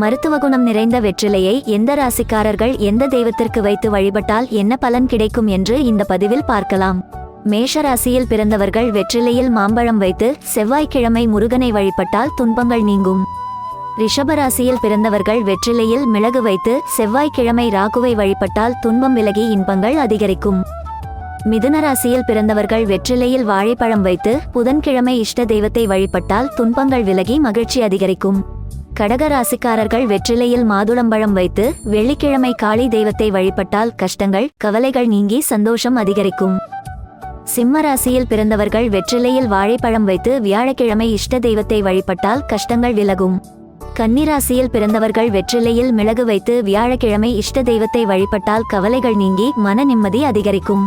மருத்துவ குணம் நிறைந்த வெற்றிலையை எந்த ராசிக்காரர்கள் எந்த தெய்வத்திற்கு வைத்து வழிபட்டால் என்ன பலன் கிடைக்கும் என்று இந்த பதிவில் பார்க்கலாம். மேஷ ராசியில் பிறந்தவர்கள் வெற்றிலையில் மாம்பழம் வைத்து செவ்வாய்க்கிழமை முருகனை வழிபட்டால் துன்பங்கள் நீங்கும். ரிஷப ராசியில் பிறந்தவர்கள் வெற்றிலையில் மிளகு வைத்து செவ்வாய்க்கிழமை ராகுவை வழிபட்டால் துன்பம் விலகி இன்பங்கள் அதிகரிக்கும். மிதுன ராசியில் பிறந்தவர்கள் வெற்றிலையில் வாழைப்பழம் வைத்து புதன்கிழமை இஷ்ட தெய்வத்தை வழிபட்டால் துன்பங்கள் விலகி மகிழ்ச்சி அதிகரிக்கும். கடக ராசிக்காரர்கள் வெற்றிலையில் மாதுளம்பழம் வைத்து வெள்ளிக்கிழமை காளி தெய்வத்தை வழிபட்டால் கஷ்டங்கள் கவலைகள் நீங்கி சந்தோஷம் அதிகரிக்கும். சிம்ம ராசியில் பிறந்தவர்கள் வெற்றிலையில் வாழைப்பழம் வைத்து வியாழக்கிழமை இஷ்ட தெய்வத்தை வழிபட்டால் கஷ்டங்கள் விலகும். கன்னி ராசியில் பிறந்தவர்கள் வெற்றிலையில் மிளகு வைத்து வியாழக்கிழமை இஷ்ட தெய்வத்தை வழிபட்டால் கவலைகள் நீங்கி மன நிம்மதி அதிகரிக்கும்.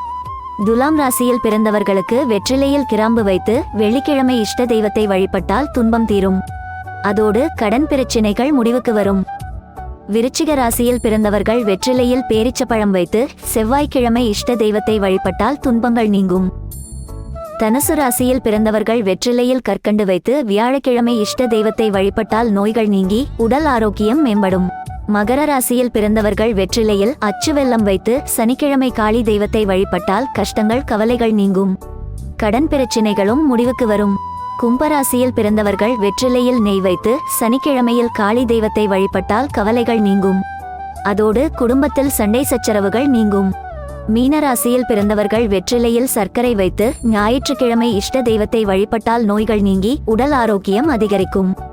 துலாம் ராசியில் பிறந்தவர்களுக்கு வெற்றிலையில் கிராம்பு வைத்து வெள்ளிக்கிழமை இஷ்ட தெய்வத்தை வழிபட்டால் துன்பம் தீரும். அதோடு கடன் பிரச்சினைகள் முடிவுக்கு வரும். விருச்சிக ராசியில் பிறந்தவர்கள் வெற்றிலையில் பேரிச்சப்பழம் வைத்து செவ்வாய்க்கிழமை இஷ்ட தெய்வத்தை வழிபட்டால் துன்பங்கள் நீங்கும். தனுசு ராசியில் பிறந்தவர்கள் வெற்றிலையில் கற்கண்டு வைத்து வியாழக்கிழமை இஷ்ட தெய்வத்தை வழிபட்டால் நோய்கள் நீங்கி உடல் ஆரோக்கியம் மேம்படும். மகர ராசியில் பிறந்தவர்கள் வெற்றிலையில் அச்சு வெல்லம் வைத்து சனிக்கிழமை காளி தெய்வத்தை வழிபட்டால் கஷ்டங்கள் கவலைகள் நீங்கும். கடன் பிரச்சினைகளும் முடிவுக்கு வரும். கும்பராசியில் பிறந்தவர்கள் வெற்றிலையில் நெய் வைத்து சனிக்கிழமையில் காளி தெய்வத்தை வழிபட்டால் கவலைகள் நீங்கும். அதோடு குடும்பத்தில் சண்டை சச்சரவுகள் நீங்கும். மீனராசியில் பிறந்தவர்கள் வெற்றிலையில் சர்க்கரை வைத்து ஞாயிற்றுக்கிழமை இஷ்ட தெய்வத்தை வழிபட்டால் நோய்கள் நீங்கி உடல் ஆரோக்கியம் அதிகரிக்கும்.